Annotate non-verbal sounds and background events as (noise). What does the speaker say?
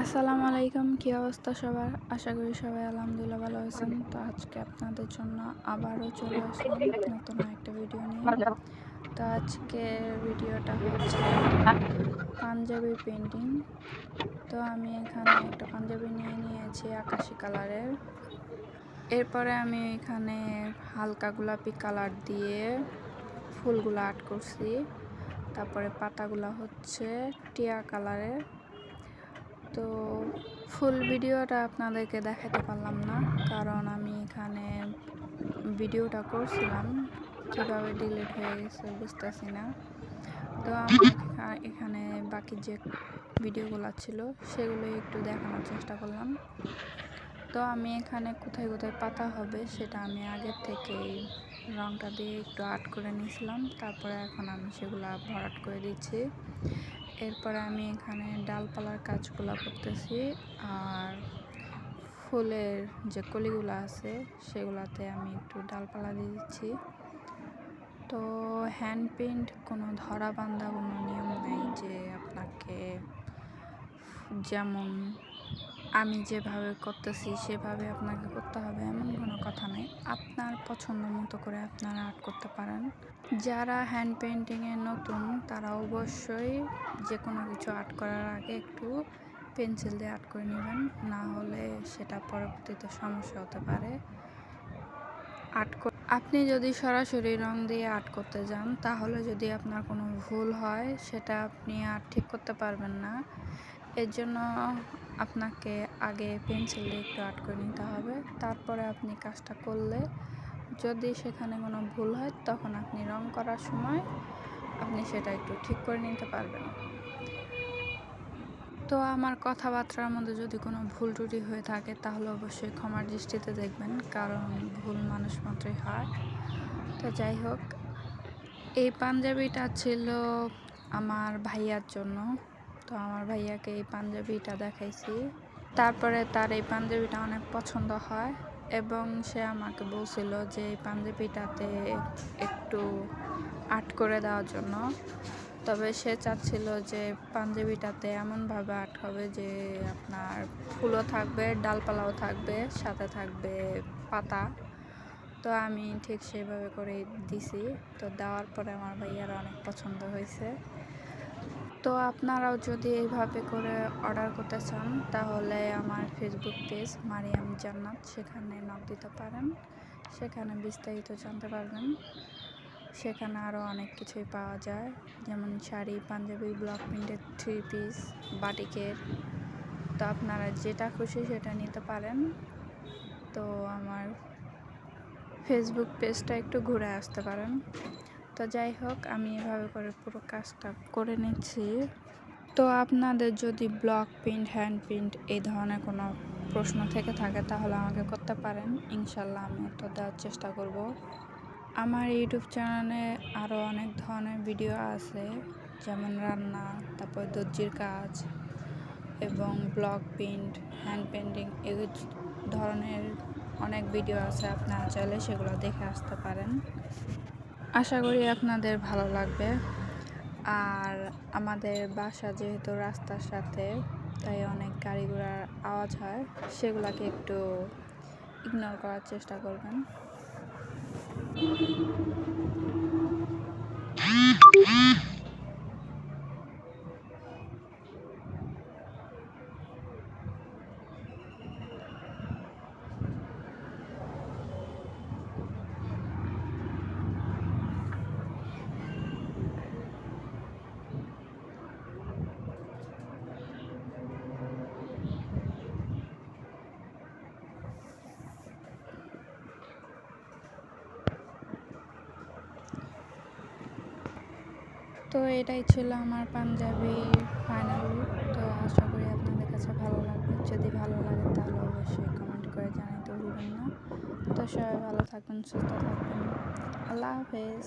আসসালামু আলাইকুম, কী অবস্থা সবার? আশা করি সবাই আলহামদুলিল্লাহ ভালো আছেন। তো আজকে আপনাদের জন্য আবারও চলে আসলাম নতুন একটা ভিডিও নিয়ে। তো আজকে ভিডিওটা হচ্ছে পাঞ্জাবি পেন্টিং তো আমি এখানে একটা পাঞ্জাবি নিয়ে নিয়েছি আকাশি কালারের। এরপরে আমি এখানে হালকা গোলাপি কালার দিয়ে ফুলগুলো আর্ট করছি। তারপরে পাতাগুলো হচ্ছে টিয়া কালারের। তো ফুল ভিডিওটা আপনাদেরকে দেখাতে পারলাম না, কারণ আমি এখানে ভিডিওটা করছিলাম। কীভাবে ডিলিট হয়ে গেছে বুঝতেছি না। তো আমি এখানে বাকি যে ভিডিওগুলো ছিল, সেগুলো একটু দেখানোর চেষ্টা করলাম। তো আমি এখানে কোথায় কোথায় পাতা হবে, সেটা আমি আগের থেকেই রংটা দিয়ে একটু আর্ট করে নিয়েছিলাম। তারপরে এখন আমি সেগুলো ভরাট করে দিচ্ছি। এরপরে আমি এখানে ডালপালার কাজগুলো করতেছি আর ফুলের যে কলিগুলো আছে সেগুলাতে আমি একটু ডালপালা দিয়ে দিচ্ছি। তো হ্যান্ড পেন্ট কোনো ধরা বান্ধা কোনো নিয়ম নেই যে আপনাকে যেমন আমি যেভাবে করতেছি, সেভাবে আপনাকে করতে হবে এমন কোনো কথা নেই। আপনার পছন্দ মতো করে আপনারা আর্ট করতে পারেন। যারা হ্যান্ড পেন্টিংয়ে নতুন, তারা অবশ্যই যে কোনো কিছু আর্ট করার আগে একটু পেন্সিল দিয়ে আর্ট করে নেবেন। না হলে সেটা পরবর্তীতে সমস্যা হতে পারে। আর্ট আপনি যদি সরাসরি রং দিয়ে আর্ট করতে যান, তাহলে যদি আপনার কোনো ভুল হয়, সেটা আপনি আর ঠিক করতে পারবেন না। এর জন্য আপনাকে আগে পেন্সিল দিয়ে একটু আর্ট করে নিতে হবে। তারপরে আপনি কাজটা করলে যদি সেখানে কোনো ভুল হয়, তখন আপনি রং করার সময় আপনি সেটা একটু ঠিক করে নিতে পারবেন। তো আমার কথাবার্তার মধ্যে যদি কোনো ভুল ত্রুটি হয়ে থাকে, তাহলে অবশ্যই ক্ষমার দৃষ্টিতে দেখবেন, কারণ ভুল মানুষ মাত্রই হয়। তো যাই হোক, এই পাঞ্জাবিটা ছিল আমার ভাইয়ার জন্য। তো আমার ভাইয়াকে এই পাঞ্জাবিটা দেখাইছি। তারপরে তার এই পাঞ্জাবিটা অনেক পছন্দ হয় এবং সে আমাকে বলছিল যে এই পাঞ্জাবিটাতে একটু আর্ট করে দেওয়ার জন্য। তবে সে চাচ্ছিল যে পাঞ্জাবিটাতে এমনভাবে আর্ট হবে যে আপনার ফুলও থাকবে, ডালপালাও থাকবে, সাথে থাকবে পাতা। তো আমি ঠিক সেভাবে করে দিছি। তো দেওয়ার পরে আমার ভাইয়ার অনেক পছন্দ হয়েছে। তো আপনারাও যদি এইভাবে করে অর্ডার করতে চান, তাহলে আমার ফেসবুক পেজ মারিয়াম জান্নাত, সেখানে নক দিতে পারেন। সেখানে বিস্তারিত জানতে পারবেন। সেখানে আরও অনেক কিছুই পাওয়া যায়। যেমন শাড়ি, পাঞ্জাবি ব্লক প্রিন্টের থ্রি পিস বাটিকের। তো আপনারা যেটা খুশি সেটা নিতে পারেন। তো আমার ফেসবুক পেজটা একটু ঘুরে আসতে পারেন। তো যাই হোক, আমি এভাবে করে পুরো কাজটা করে নিচ্ছি। তো আপনাদের যদি ব্লক প্রিন্ট হ্যান্ড প্রিন্ট এই ধরনের কোনো প্রশ্ন থেকে থাকে, তাহলে আমাকে করতে পারেন। ইনশাল্লাহ আমি তো দেওয়ার চেষ্টা করব। আমার ইউটিউব চ্যানেলে আরও অনেক ধরনের ভিডিও আছে, যেমন রান্না, তারপর দর্জির কাজ, এবং ব্লক প্রিন্ট হ্যান্ড পেন্টিং এই ধরনের অনেক ভিডিও আছে, আপনারা চাইলে সেগুলো দেখে আসতে পারেন। আশা করি আপনাদের ভালো লাগবে। আর আমাদের বাসা যেহেতু রাস্তার সাথে, তাই অনেক গাড়ি ঘোড়ার আওয়াজ হয়, সেগুলোকে একটু ইগনোর করার চেষ্টা করবেন। (laughs) তো এটাই ছিল আমার পাঞ্জাবি ফাইনাল তো আশা করি আপনাদের কাছে ভালো লাগবে। যদি ভালো লাগে তাহলে অবশ্যই কমেন্ট করে জানাতে ভুলবেন না। তো সবাই ভালো থাকুন, সুস্থ থাকুন। আল্লাহ হাফেজ।